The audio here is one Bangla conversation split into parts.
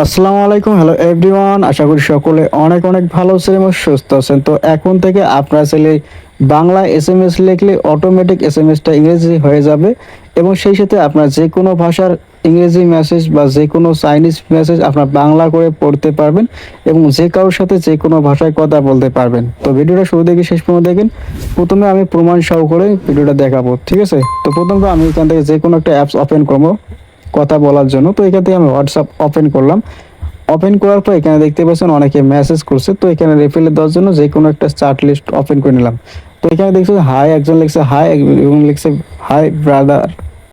আসসালামু আলাইকুম হ্যালো এভরিওয়ান আশা করি সকলে অনেক অনেক ভালো আছেন এবং সুস্থ আছেন। তো এখন থেকে আপনার ছেলে বাংলা এস এম এস লিখলে অটোমেটিক এস এম এসটা ইংরেজি হয়ে যাবে এবং সেই সাথে আপনার যে কোনো ভাষার ইংরেজি মেসেজ বা যে কোনো চাইনিজ মেসেজ আপনার বাংলা করে পড়তে পারবেন এবং যে কারোর সাথে যে কোনো ভাষায় কথা বলতে পারবেন। তো ভিডিওটা শুরু থেকে শেষ পর্যন্ত দেখেন। প্রথমে আমি প্রমাণ সহ করে ভিডিওটা দেখাবো, ঠিক আছে? তো প্রথমে আমি এখান থেকে যে কোনো একটা অ্যাপস ওপেন করব। কথা বলার জন্য। তো এখান থেকে আমি হোয়াটসঅ্যাপ ওপেন করলাম। ওপেন করার পর এখানে দেখতে পাচ্ছেন অনেকে মেসেজ করছে। তো এখানে রেফিলে দেওয়ার জন্য যে কোনো একটা চার্ট লিস্ট ওপেন করে নিলাম। তো এখানে দেখছেন হাই একজন লিখছে হাই এবং লিখছে hi brother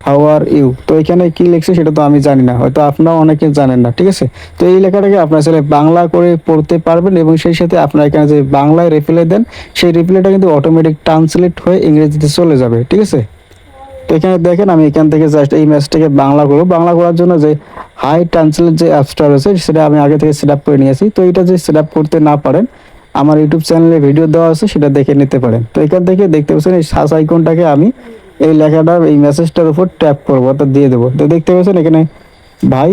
how are you তো এখানে কি লিখছে সেটা তো আমি জানি না। হয়তো আপনারা অনেকে জানেন না, ঠিক আছে? তো এই লেখাটাকে আপনার ছেলে বাংলা করে পড়তে পারবেন এবং সেই সাথে আপনার এখানে যে বাংলায় রিপ্লাই দেন, সেই রিপ্লাইটা কিন্তু অটোমেটিক ট্রান্সলেট হয়ে ইংরেজিতে চলে যাবে, ঠিক আছে? তো এখানে দেখেন আমি এখান থেকে জাস্ট এই ম্যাচটাকে বাংলা করব। বাংলা করার জন্য যে হাই ট্রান্সলেট যে অ্যাপসটা রয়েছে, সেটা আমি আগে থেকে সেট আপ করে নিয়েছি। তো এটা যে সেট আপ করতে না পারেন, আমার ইউটিউব চ্যানেলে ভিডিও দেওয়া আছে, সেটা দেখে নিতে পারেন। তো এখান থেকে দেখতে পাচ্ছেন এই সার্চ আইকনটাকে আমি এই লেখাটা, এই মেসেজটার উপর ট্যাপ করব, অর্থাৎ দিয়ে দেবো। তো দেখতে পাচ্ছেন এখানে ভাই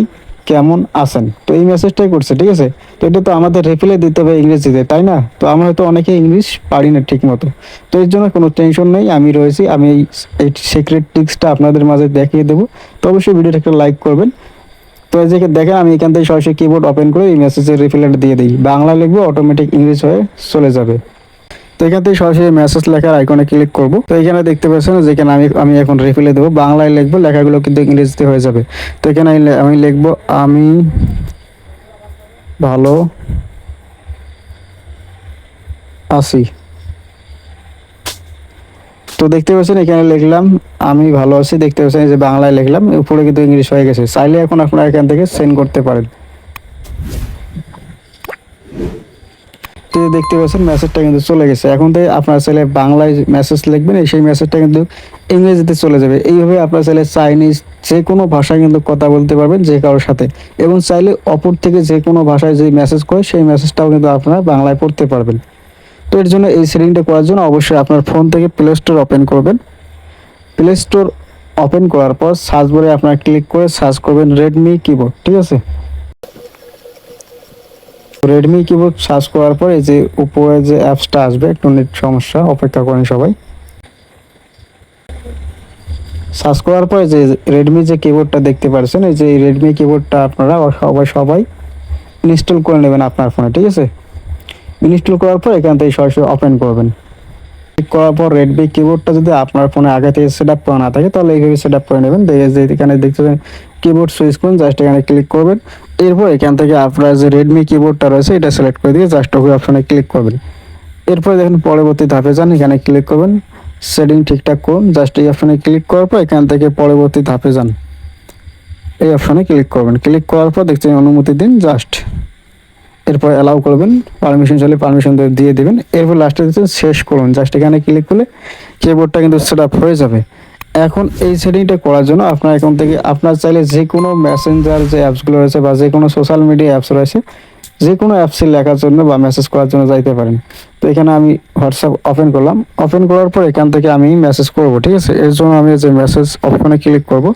কেমন আছেন? তো এই মেসেজটাই করছে, ঠিক আছে? তো এটা তো আমাদের রিপ্লাই দিতে হবে ইংরেজিতে, তাই না? তো আমরা হয়তো অনেকে ইংলিশ পারি না ঠিক মতো তো এর জন্য কোনো টেনশন নেই, আমি রয়েছি, আমি এই সিক্রেট টিক্সটা আপনাদের মাঝে দেখিয়ে দেবো। তো অবশ্যই ভিডিওটা একটা লাইক করবেন। তো এই যে দেখেন, আমি এখান থেকে সরাসরি কিবোর্ড ওপেন করে এই মেসেজের রিপ্লাইটা দিয়ে দিই। বাংলা লিখব অটোমেটিক ইংলিশ হয়ে চলে যাবে। তো এখান থেকে সরাসরি মেসেজ লেখার আইকনে ক্লিক করব। তো এখানে দেখতে পাচ্ছেন যেখানে আমি আমি এখন রিপ্লাই দেবো। বাংলায় লিখব, লেখাগুলো কিন্তু ইংরেজিতে হয়ে যাবে। তো এখানে আমি লিখব, আমি ভালো আছি। তো দেখতে পাচ্ছেন, এখানে লিখলাম, আমি ভালো আছি। দেখতে পাচ্ছেন যে বাংলায় লিখলাম, উপরে কিন্তু ইংলিশ হয়ে গেছে। চাইলে এখন আপনারা এখান থেকে সেন্ড করতে পারেন। তো দেখতে পাচ্ছেন মেসেজটা কিন্তু চলে গেছে। এখন থেকে আপনার ছেলে বাংলায় মেসেজ লিখবেন সেই মেসেজটা কিন্তু ইংরেজিতে চলে যাবে। এইভাবে আপনার ছেলে চাইনিজ যে কোনো ভাষায় কিন্তু কথা বলতে পারবেন যে কারোর সাথে। এবং চাইলে অপর থেকে যে কোনো ভাষায় যে মেসেজ করে, সেই মেসেজটাও কিন্তু আপনারা বাংলায় পড়তে পারবেন। তো এর জন্য এই সেটিংটা করার জন্য অবশ্যই আপনার ফোন থেকে প্লে স্টোর ওপেন করবেন। প্লে স্টোর ওপেন করার পর সার্চ বারে আপনারা ক্লিক করে সার্চ করবেন রেডমি কিবোর্ড ঠিক আছে? রেডমি কিবোর্ড সার্চ করার পর যে উপরে যে অ্যাপসটা আসবে, একটু নেট সমস্যা, অপেক্ষা করেন সবাই। সার্চ করার পরে যে রেডমি যে কিবোর্ডটা দেখতে পাচ্ছেন এই যে রেডমি কিবোর্ডটা আপনারা সবাই সবাই ইনস্টল করে নেবেন আপনার ফোনে ঠিক আছে? ইনস্টল করার পর এখান থেকে সরাসরি ওপেন করবেন। ক্লিক করার পর রেডমি কিবোর্ডটা যদি আপনার ফোনে আগে থেকে সেট আপ করা না থাকে, তাহলে এইভাবে সেট আপ করে নেবেন। দেখে যে এখানে দেখতেছেন কিবোর্ড সুইচ করুন জাস্ট এখানে ক্লিক করবেন। এরপর এখান থেকে আপনার যে রেডমি কিবোর্ডটা রয়েছে, এটা সিলেক্ট করে দিয়ে জাস্ট ওই অপশনে ক্লিক করবেন। এরপর দেখেন, পরবর্তী ধাপে যান, এখানে ক্লিক করবেন। সেটিং ঠিকঠাক করুন জাস্ট এই অপশনে ক্লিক করার পর এখান থেকে পরবর্তী ধাপে যান। এই অপশনে ক্লিক করবেন। ক্লিক করার পর দেখছেন, অনুমতি দিন জাস্ট এরপর অ্যালাউ করবেন। পারমিশন চাইলে পারমিশন দিয়ে দিবেন। এরপর লাস্টে দিচ্ছেন শেষ করুন। জাস্ট এখানে ক্লিক করলে কিবোর্ডটা কিন্তু সেট আপ হয়ে যাবে। এখন এই সেটিংটা করার জন্য আপনার এখন থেকে আপনার চাইলে যে কোনো মেসেঞ্জার যে অ্যাপসগুলো রয়েছে বা যে কোনো সোশ্যাল মিডিয়া অ্যাপস রয়েছে, যে কোনো অ্যাপসে লেখার জন্য বা মেসেজ করার জন্য যাইতে পারেন। তো এখানে আমি হোয়াটসঅ্যাপ ওপেন করলাম। ওপেন করার পর এখান থেকে আমি মেসেজ করব, ঠিক আছে? এর জন্য আমি যে মেসেজ অপশনে ক্লিক করব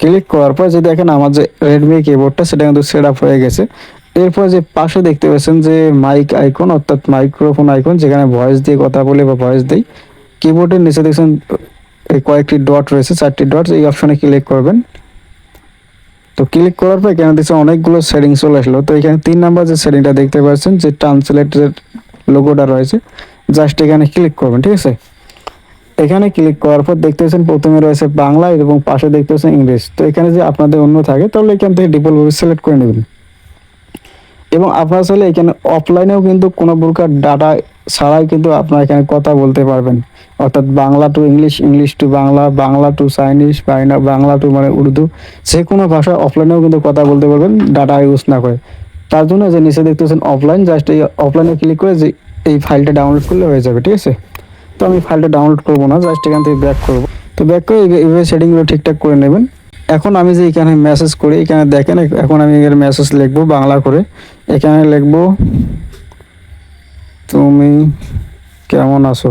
ক্লিক করার পর যে দেখেন আমার যে রেডমি কিবোর্ডটা সেটা কিন্তু সেট আপ হয়ে গেছে। এরপর যে পাশে দেখতে পাচ্ছেন যে মাইক আইকন অর্থাৎ মাইক্রোফোন আইকন যেখানে ভয়েস দিয়ে কথা বলে বা ভয়েস দেই কিবোর্ডের নিচে দেখছেন এই কয়েকটি ডট রয়েছে, চারটি ডট এই অপশনে ক্লিক করবেন। তো ক্লিক করার পর এখানে দেখছেন অনেকগুলো সেটিং চলে আসলো। তো এখানে তিন নাম্বার যে সেটিংটা দেখতে পাচ্ছেন, যে ট্রান্সলেটের লোগোটা রয়েছে জাস্ট এখানে ক্লিক করবেন, ঠিক আছে? এখানে ক্লিক করার পর দেখতে পাচ্ছেন প্রথমে রয়েছে বাংলা এবং পাশে দেখতে পাচ্ছেন ইংলিশ তো এখানে যে আপনাদের অন্য থাকে, তাহলে এখান থেকে ডিফল্টভাবে সিলেক্ট করে নেবেন। এবং আপনারা চাইলে এখানে অফলাইনেও কিন্তু কোনো প্রকার ডাটা ছাড়াই কিন্তু আপনারা এখানে কথা বলতে পারবেন। অর্থাৎ Bangla to English English to Bangla Bangla to Chinese Bangla to মানে উর্দু, যে কোনো ভাষা অফলাইনেও কিন্তু কথা বলতে পারবেন ডাটা ইউজ না করে। তার জন্য যে নিচে দেখতেছেন অফলাইন জাস্ট এই অফলাইনে ক্লিক করে যে এই ফাইলটা ডাউনলোড করলে হয়ে যাবে, ঠিক আছে? তো আমি ফাইলটা ডাউনলোড করব না জাস্ট এখান থেকে ব্যাক করব। তো ব্যাক করে এইভাবে সেটিংগুলো ঠিকঠাক করে নেবেন। এখন আমি যে এখানে মেসেজ করি, এখানে দেখেন এখন আমি এখানে মেসেজ লিখব বাংলা করে। এখানে লিখব তুমি কেমন আছো?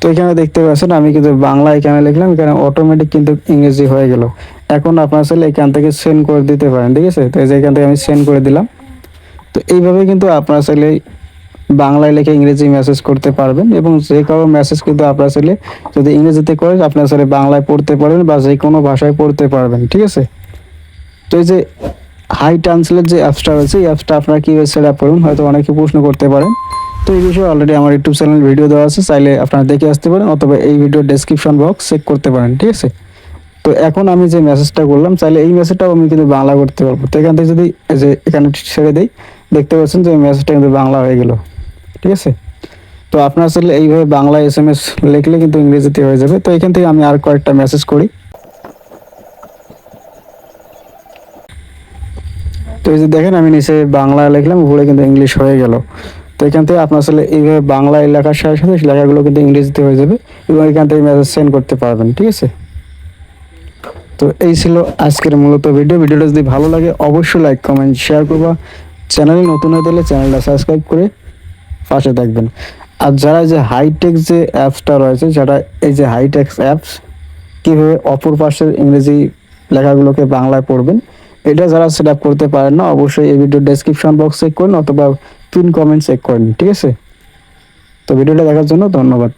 তো এখানে দেখতে পাচ্ছেন, আমি কিন্তু বাংলা এখানে লিখলাম, এখানে অটোমেটিক কিন্তু ইংরেজি হয়ে গেল। এখন আপনার আসলে এখান থেকে সেন্ড করে দিতে পারেন, ঠিক আছে? তো এই যে এখান থেকে আমি সেন্ড করে দিলাম। তো এইভাবে কিন্তু আপনার আসলে বাংলায় লিখে ইংরেজি মেসেজ করতে পারবেন এবং যে কারও মেসেজ কিন্তু আপনার ছেলে যদি ইংরেজিতে করে আপনি আসলে বাংলায় পড়তে পারবেন বা যে কোনো ভাষায় পড়তে পারবেন, ঠিক আছে? তো এই যে হাই ট্রান্সলেট যে অ্যাপসটা রয়েছে, এই অ্যাপসটা আপনারা কীভাবে সেট আপ করুন হয়তো অনেকে প্রশ্ন করতে পারেন। তো এই বিষয়ে অলরেডি আমার ইউটিউব চ্যানেল ভিডিও দেওয়া আছে, চাইলে আপনারা দেখে আসতে পারেন, অথবা এই ভিডিও ডেসক্রিপশন বক্স চেক করতে পারেন, ঠিক আছে? তো এখন আমি যে মেসেজটা করলাম, চাইলে এই মেসেজটাও আমি কিন্তু বাংলা করতে পারব। তো এখান থেকে যদি যে এখানে ছেড়ে দিই, দেখতে পাচ্ছেন যে মেসেজটা কিন্তু বাংলা হয়ে গেল, ঠিক আছে? তো আপনার আসলে এইভাবে বাংলা এস এম এস লিখলে কিন্তু ইংরেজিতে হয়ে যাবে। তো এখান থেকে আমি আর কয়েকটা মেসেজ করি। তো এই যে দেখেন, আমি নিচে বাংলা লিখলাম উপরে কিন্তু ইংলিশ হয়ে গেল। তো এখান থেকে আপনার আসলে এইভাবে বাংলায় লেখার সাথে সাথে লেখাগুলো কিন্তু ইংরেজিতে হয়ে যাবে এবং এখান থেকে মেসেজ সেন্ড করতে পারবেন, ঠিক আছে? তো এই ছিল আজকের মূলত ভিডিও ভিডিওটা যদি ভালো লাগে, অবশ্যই লাইক কমেন্ট শেয়ার করবা। চ্যানেলে নতুন হয়ে গেলে চ্যানেলটা সাবস্ক্রাইব করে পাশে থাকবেন। আর যারা যে হাইটেক যে অ্যাপসটা রয়েছে, যারা এই যে হাইটেক্স অ্যাপস কীভাবে অপর পাশের ইংরেজি লেখাগুলোকে বাংলায় পড়বেন এটা যারা সেট আপ করতে পারেন না, অবশ্যই এই ভিডিও ডেসক্রিপশন বক্স চেক করুন অথবা পিন কমেন্ট চেক করেন, ঠিক আছে? তো ভিডিওটা দেখার জন্য ধন্যবাদ।